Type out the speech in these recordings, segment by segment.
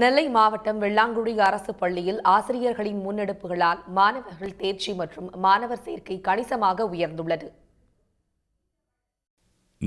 நெல்லை மாவட்டம் வெள்ளாங்குடி அரசு பள்ளியில் ஆசிரியர்களின் முன்னெடுப்புகளால் மாணவர்கள் தேர்ச்சி மற்றும் மாணவர் சேர்க்கை கணிசமாக உயர்ந்துள்ளது.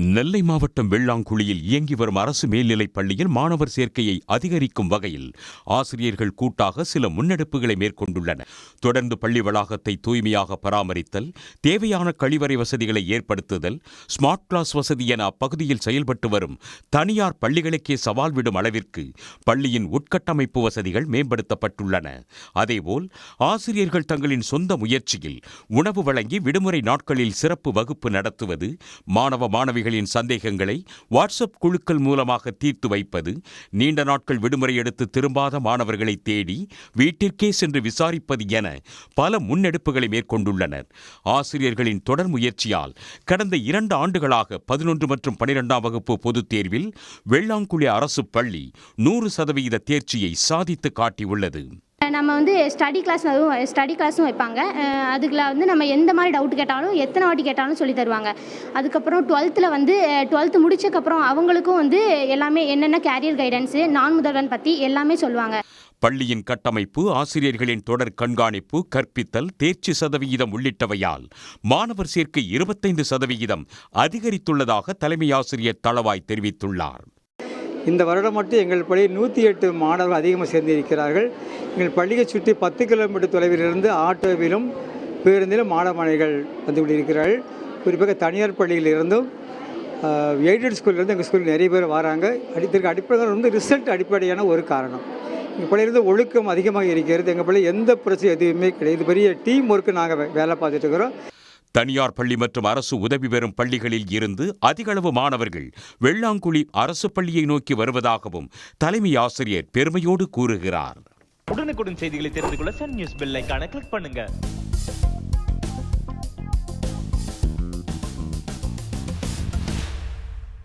நெல்லை மாவட்டம் வெள்ளாங்குழியில் இயங்கி வரும் அரசு மேல்நிலைப் பள்ளியில் மாணவர் சேர்க்கையை அதிகரிக்கும் வகையில் ஆசிரியர்கள் கூட்டாக சில முன்னெடுப்புகளை மேற்கொண்டுள்ளனர். தொடர்ந்து பள்ளி வளாகத்தை தூய்மையாக பராமரித்தல் தேவையான கழிவறை வசதிகளை ஏற்படுத்துதல் ஸ்மார்ட் கிளாஸ் வசதி என அப்பகுதியில் செயல்பட்டு வரும் தனியார் பள்ளிகளுக்கே சவால் விடும் அளவிற்கு பள்ளியின் உட்கட்டமைப்பு வசதிகள் மேம்படுத்தப்பட்டுள்ளன. அதேபோல் ஆசிரியர்கள் தங்களின் சொந்த முயற்சியில் உணவு வழங்கி விடுமுறை நாட்களில் சிறப்பு வகுப்பு நடத்துவது மாணவ மாணவிகளின் சந்தேகங்களை வாட்ஸ்அப் குழுக்கள் மூலமாக தீர்த்து வைப்பது நீண்ட நாட்கள் விடுமுறை எடுத்து திரும்பாத மாணவர்களை தேடி வீட்டிற்கே சென்று விசாரிப்பது என பல முன்னெடுப்புகளை மேற்கொண்டுள்ளனர். ஆசிரியர்களின் தொடர் முயற்சியால் கடந்த இரண்டு ஆண்டுகளாக பதினொன்று மற்றும் பனிரெண்டாம் வகுப்பு பொதுத் தேர்வில் வெள்ளாங்குழி அரசு பள்ளி நூறு சதவீத தேர்ச்சியை சாதித்து காட்டியுள்ளது. நம்ம வந்து ஸ்டடி கிளாஸ் அதுவும் ஸ்டடி கிளாஸும் வைப்பாங்க. அதுக்குள்ள வந்து நம்ம எந்த மாதிரி டவுட் கேட்டாலும் எத்தனை வாட்டி கேட்டாலும் சொல்லி தருவாங்க. அதுக்கப்புறம் டுவெல்த்தில் வந்து டுவெல்த்து முடிச்சக்கப்புறம் அவங்களுக்கும் வந்து எல்லாமே என்னென்ன கேரியர் கைடன்ஸு நான் முதல்வன் பற்றி எல்லாமே சொல்லுவாங்க. பள்ளியின் கட்டமைப்பு ஆசிரியர்களின் தொடர் கண்காணிப்பு கற்பித்தல் தேர்ச்சி சதவிகிதம் உள்ளிட்டவையால் மாணவர் சேர்க்கை இருபத்தைந்து சதவிகிதம் அதிகரித்துள்ளதாக தலைமை ஆசிரியர் தளவாய் தெரிவித்துள்ளார். இந்த வருடம் மட்டும் எங்கள் பள்ளி நூற்றி எட்டு மாணவர்கள் அதிகமாக சேர்ந்திருக்கிறார்கள். எங்கள் பள்ளியை சுற்றி பத்து கிலோமீட்டர் தொலைவிலிருந்து ஆட்டோவிலும் பேருந்திலும் மாணவ மாணவிகள் வந்து கொண்டிருக்கிறார்கள். குறிப்பாக தனியார் பள்ளியிலிருந்தும் எய்டட் ஸ்கூல்லேருந்து எங்கள் ஸ்கூலில் நிறைய பேர் வராங்க. அடித்திற்கு அடிப்படையில் வந்து ரிசல்ட் அடிப்படையான ஒரு காரணம். எங்கள் பள்ளியிலிருந்து ஒழுக்கம் அதிகமாக இருக்கிறது. எங்கள் பள்ளி எந்த பிரச்சனை எதுவுமே கிடையாது. பெரிய டீம் ஒர்க்கு நாங்கள் வேலை பார்த்துட்டு இருக்கிறோம். தனியார் பள்ளி மற்றும் அரசு உதவி பெறும் பள்ளிகளில் இருந்து அதிகளவு மாணவர்கள் வெள்ளாங்குழி அரசு பள்ளியை நோக்கி வருவதாகவும் தலைமை ஆசிரியர் பெருமையோடு கூறுகிறார். உடனுக்குடன் செய்திகளை தெரிந்து கொள்ள சன் நியூஸ் பெல்லைக்கான கிளிக் பண்ணுங்க.